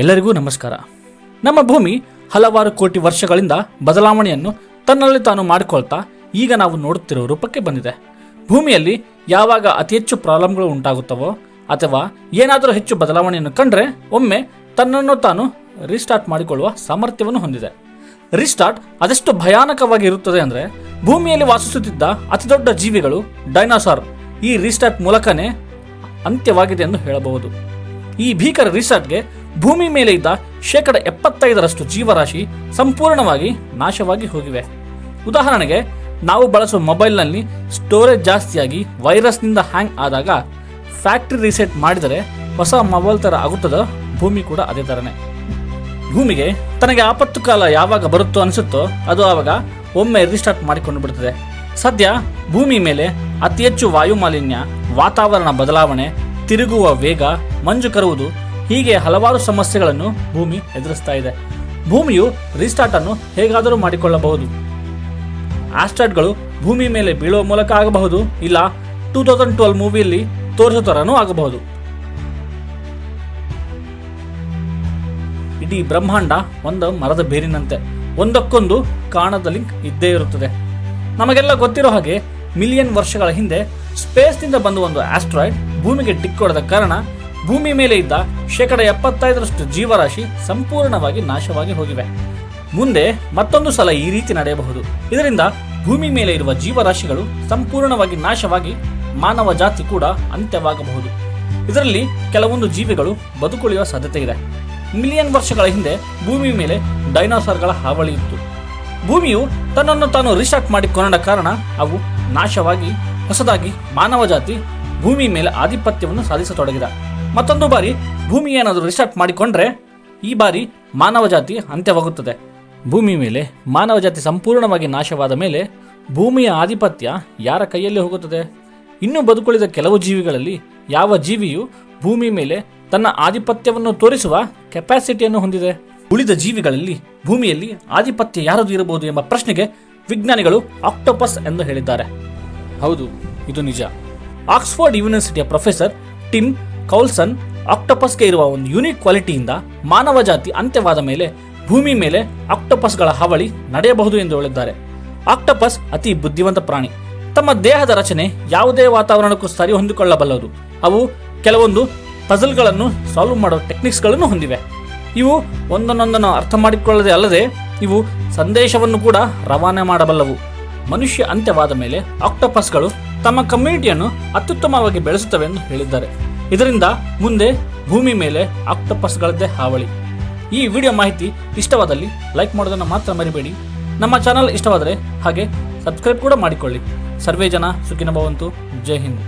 ಎಲ್ಲರಿಗೂ ನಮಸ್ಕಾರ. ನಮ್ಮ ಭೂಮಿ ಹಲವಾರು ಕೋಟಿ ವರ್ಷಗಳಿಂದ ಬದಲಾವಣೆಯನ್ನು ತನ್ನಲ್ಲಿ ತಾನು ಮಾಡಿಕೊಳ್ತಾ ಈಗ ನಾವು ನೋಡುತ್ತಿರುವ ರೂಪಕ್ಕೆ ಬಂದಿದೆ. ಭೂಮಿಯಲ್ಲಿ ಯಾವಾಗ ಅತಿ ಹೆಚ್ಚು ಪ್ರಾಬ್ಲಮ್ಗಳು ಉಂಟಾಗುತ್ತವೋ ಅಥವಾ ಏನಾದರೂ ಹೆಚ್ಚು ಬದಲಾವಣೆಯನ್ನು ಕಂಡ್ರೆ ಒಮ್ಮೆ ತನ್ನನ್ನು ತಾನು ರೀಸ್ಟಾರ್ಟ್ ಮಾಡಿಕೊಳ್ಳುವ ಸಾಮರ್ಥ್ಯವನ್ನು ಹೊಂದಿದೆ. ರೀಸ್ಟಾರ್ಟ್ ಅದೆಷ್ಟು ಭಯಾನಕವಾಗಿ ಇರುತ್ತದೆ ಅಂದರೆ ಭೂಮಿಯಲ್ಲಿ ವಾಸಿಸುತ್ತಿದ್ದ ಅತಿದೊಡ್ಡ ಜೀವಿಗಳು ಡೈನಾಸಾರ್ ಈ ರೀಸ್ಟಾರ್ಟ್ ಮೂಲಕನೇ ಅಂತ್ಯವಾಗಿದೆ ಎಂದು ಹೇಳಬಹುದು. ಈ ಭೀಕರ ರಿಸಾರ್ಟ್ಗೆ ಭೂಮಿ ಮೇಲೆ ಇದ್ದ ಶೇಕಡ ಎಪ್ಪತ್ತೈದರಷ್ಟು ಜೀವರಾಶಿ ಸಂಪೂರ್ಣವಾಗಿ ನಾಶವಾಗಿ ಹೋಗಿವೆ. ಉದಾಹರಣೆಗೆ, ನಾವು ಬಳಸುವ ಮೊಬೈಲ್ನಲ್ಲಿ ಸ್ಟೋರೇಜ್ ಜಾಸ್ತಿಯಾಗಿ ವೈರಸ್ನಿಂದ ಹ್ಯಾಂಗ್ ಆದಾಗ ಫ್ಯಾಕ್ಟ್ರಿ ರೀಸೆಟ್ ಮಾಡಿದರೆ ಹೊಸ ಮೊಬೈಲ್ ಥರ ಆಗುತ್ತದೋ ಭೂಮಿ ಕೂಡ ಅದೇ ಥರನೇ. ಭೂಮಿಗೆ ತನಗೆ ಆಪತ್ತು ಕಾಲ ಯಾವಾಗ ಬರುತ್ತೋ ಅನಿಸುತ್ತೋ ಅದು ಆವಾಗ ಒಮ್ಮೆ ರಿಸ್ಟಾರ್ಟ್ ಮಾಡಿಕೊಂಡು ಬಿಡುತ್ತದೆ ಸದ್ಯ ಭೂಮಿ ಮೇಲೆ ಅತಿ ಹೆಚ್ಚು ವಾಯುಮಾಲಿನ್ಯ, ವಾತಾವರಣ ಬದಲಾವಣೆ, ತಿರುಗುವ ವೇಗ, ಮಂಜು ಕರುವುದು ಹೀಗೆ ಹಲವಾರು ಸಮಸ್ಯೆಗಳನ್ನು ಭೂಮಿ ಎದುರಿಸ್ತಾ ಇದೆ. ಭೂಮಿಯು ರೀಸ್ಟಾರ್ಟ್ ಅನ್ನು ಹೇಗಾದರೂ ಮಾಡಿಕೊಳ್ಳಬಹುದು. ಆಸ್ಟ್ರಾಯ್ಡ್ಗಳು ಭೂಮಿ ಮೇಲೆ ಬೀಳುವ ಮೂಲಕ ಆಗಬಹುದು, ಇಲ್ಲ ಟೂ ತೌಸಂಡ್ ಟ್ವೆಲ್ ಮೂವಿಯಲ್ಲಿ ತೋರಿಸೋ ಆಗಬಹುದು. ಇಡೀ ಬ್ರಹ್ಮಾಂಡ ಒಂದು ಮರದ ಬೇರಿನಂತೆ, ಒಂದಕ್ಕೊಂದು ಕಾಣದ ಲಿಂಕ್ ಇದ್ದೇ ಇರುತ್ತದೆ. ನಮಗೆಲ್ಲ ಗೊತ್ತಿರೋ ಹಾಗೆ ಮಿಲಿಯನ್ ವರ್ಷಗಳ ಹಿಂದೆ ಸ್ಪೇಸ್ನಿಂದ ಬಂದ ಒಂದು ಆಸ್ಟ್ರಾಯ್ಡ್ ಭೂಮಿಗೆ ಡಿಕ್ಕೊಡದ ಕಾರಣ ಭೂಮಿ ಮೇಲೆ ಇದ್ದ ಶೇಕಡ ಎಪ್ಪತ್ತೈದರಷ್ಟು ಜೀವರಾಶಿ ಸಂಪೂರ್ಣವಾಗಿ ನಾಶವಾಗಿ ಹೋಗಿವೆ. ಮುಂದೆ ಮತ್ತೊಂದು ಸಲ ಈ ರೀತಿ ನಡೆಯಬಹುದು. ಇದರಿಂದ ಭೂಮಿ ಮೇಲೆ ಇರುವ ಜೀವರಾಶಿಗಳು ಸಂಪೂರ್ಣವಾಗಿ ನಾಶವಾಗಿ ಮಾನವ ಜಾತಿ ಕೂಡ ಅಂತ್ಯವಾಗಬಹುದು. ಇದರಲ್ಲಿ ಕೆಲವೊಂದು ಜೀವಿಗಳು ಬದುಕುಳಿಯುವ ಸಾಧ್ಯತೆ ಇದೆ. ಮಿಲಿಯನ್ ವರ್ಷಗಳ ಹಿಂದೆ ಭೂಮಿ ಮೇಲೆ ಡೈನೋಸಾರ್ಗಳ ಹಾವಳಿ ಇತ್ತು. ಭೂಮಿಯು ತನ್ನನ್ನು ತಾನು ರಿಸ್ಟಾರ್ಟ್ ಮಾಡಿಕೊಂಡ ಕಾರಣ ಅವು ನಾಶವಾಗಿ ಹೊಸದಾಗಿ ಮಾನವ ಜಾತಿ ಭೂಮಿ ಮೇಲೆ ಆಧಿಪತ್ಯವನ್ನು ಸಾಧಿಸತೊಡಗಿದ. ಮತ್ತೊಂದು ಬಾರಿ ಭೂಮಿ ಏನಾದರೂ ರಿಸ್ಟಾರ್ಟ್ ಮಾಡಿಕೊಂಡ್ರೆ ಈ ಬಾರಿ ಮಾನವ ಜಾತಿ ಅಂತ್ಯವಾಗುತ್ತದೆ. ಭೂಮಿ ಮೇಲೆ, ಮಾನವ ಜಾತಿ ಸಂಪೂರ್ಣವಾಗಿ ನಾಶವಾದ ಮೇಲೆ ಭೂಮಿಯ ಆಧಿಪತ್ಯ ಯಾರ ಕೈಯಲ್ಲಿ ಹೋಗುತ್ತದೆ? ಇನ್ನೂ ಬದುಕುಳಿದ ಕೆಲವು ಜೀವಿಗಳಲ್ಲಿ ಯಾವ ಜೀವಿಯು ಭೂಮಿ ಮೇಲೆ ತನ್ನ ಆಧಿಪತ್ಯವನ್ನು ತೋರಿಸುವ ಕೆಪಾಸಿಟಿಯನ್ನು ಹೊಂದಿದೆ? ಉಳಿದ ಜೀವಿಗಳಲ್ಲಿ ಭೂಮಿಯಲ್ಲಿ ಆಧಿಪತ್ಯ ಯಾರದು ಇರಬಹುದು ಎಂಬ ಪ್ರಶ್ನೆಗೆ ವಿಜ್ಞಾನಿಗಳು ಆಕ್ಟೋಪಸ್ ಎಂದು ಹೇಳಿದ್ದಾರೆ. ಹೌದು, ಇದು ನಿಜ. ಆಕ್ಸ್ಫರ್ಡ್ ಯೂನಿವರ್ಸಿಟಿಯ ಪ್ರೊಫೆಸರ್ ಟಿಮ್ ಕೌಲ್ಸನ್ ಆಕ್ಟೋಪಸ್ಗೆ ಇರುವ ಒಂದು ಯುನಿಕ್ ಕ್ವಾಲಿಟಿಯಿಂದ ಮಾನವ ಜಾತಿ ಅಂತ್ಯವಾದ ಮೇಲೆ ಭೂಮಿ ಮೇಲೆ ಆಕ್ಟೋಪಸ್ಗಳ ಹಾವಳಿ ನಡೆಯಬಹುದು ಎಂದು ಹೇಳಿದ್ದಾರೆ. ಆಕ್ಟೋಪಸ್ ಅತಿ ಬುದ್ಧಿವಂತ ಪ್ರಾಣಿ. ತಮ್ಮ ದೇಹದ ರಚನೆ ಯಾವುದೇ ವಾತಾವರಣಕ್ಕೂ ಸರಿ ಹೊಂದಿಕೊಳ್ಳಬಲ್ಲದು. ಅವು ಕೆಲವೊಂದು ಪಜಲ್ಗಳನ್ನು ಸಾಲ್ವ್ ಮಾಡೋ ಟೆಕ್ನಿಕ್ಸ್ಗಳನ್ನು ಹೊಂದಿವೆ. ಇವು ಒಂದನ್ನೊಂದನ್ನು ಅರ್ಥ ಮಾಡಿಕೊಳ್ಳದೆ ಅಲ್ಲದೆ ಇವು ಸಂದೇಶವನ್ನು ಕೂಡ ರವಾನೆ ಮಾಡಬಲ್ಲವು. ಮನುಷ್ಯ ಅಂತ್ಯವಾದ ಮೇಲೆ ಆಕ್ಟೋಪಸ್ಗಳು ತಮ್ಮ ಕಮ್ಯುನಿಟಿಯನ್ನು ಅತ್ಯುತ್ತಮವಾಗಿ ಬೆಳೆಸುತ್ತವೆ ಎಂದು ಹೇಳಿದ್ದಾರೆ. ಇದರಿಂದ ಮುಂದೆ ಭೂಮಿ ಮೇಲೆ ಆಕ್ಟೋಪಸ್ಗಳದ್ದೇ ಹಾವಳಿ. ಈ ವಿಡಿಯೋ ಮಾಹಿತಿ ಇಷ್ಟವಾದಲ್ಲಿ ಲೈಕ್ ಮಾಡೋದನ್ನು ಮಾತ್ರ ಮರಿಬೇಡಿ. ನಮ್ಮ ಚಾನಲ್ ಇಷ್ಟವಾದರೆ ಹಾಗೆ ಸಬ್ಸ್ಕ್ರೈಬ್ ಕೂಡ ಮಾಡಿಕೊಳ್ಳಿ. ಸರ್ವೇ ಜನ ಸುಖಿನ ಭವಂತು. ಜೈ ಹಿಂದ್.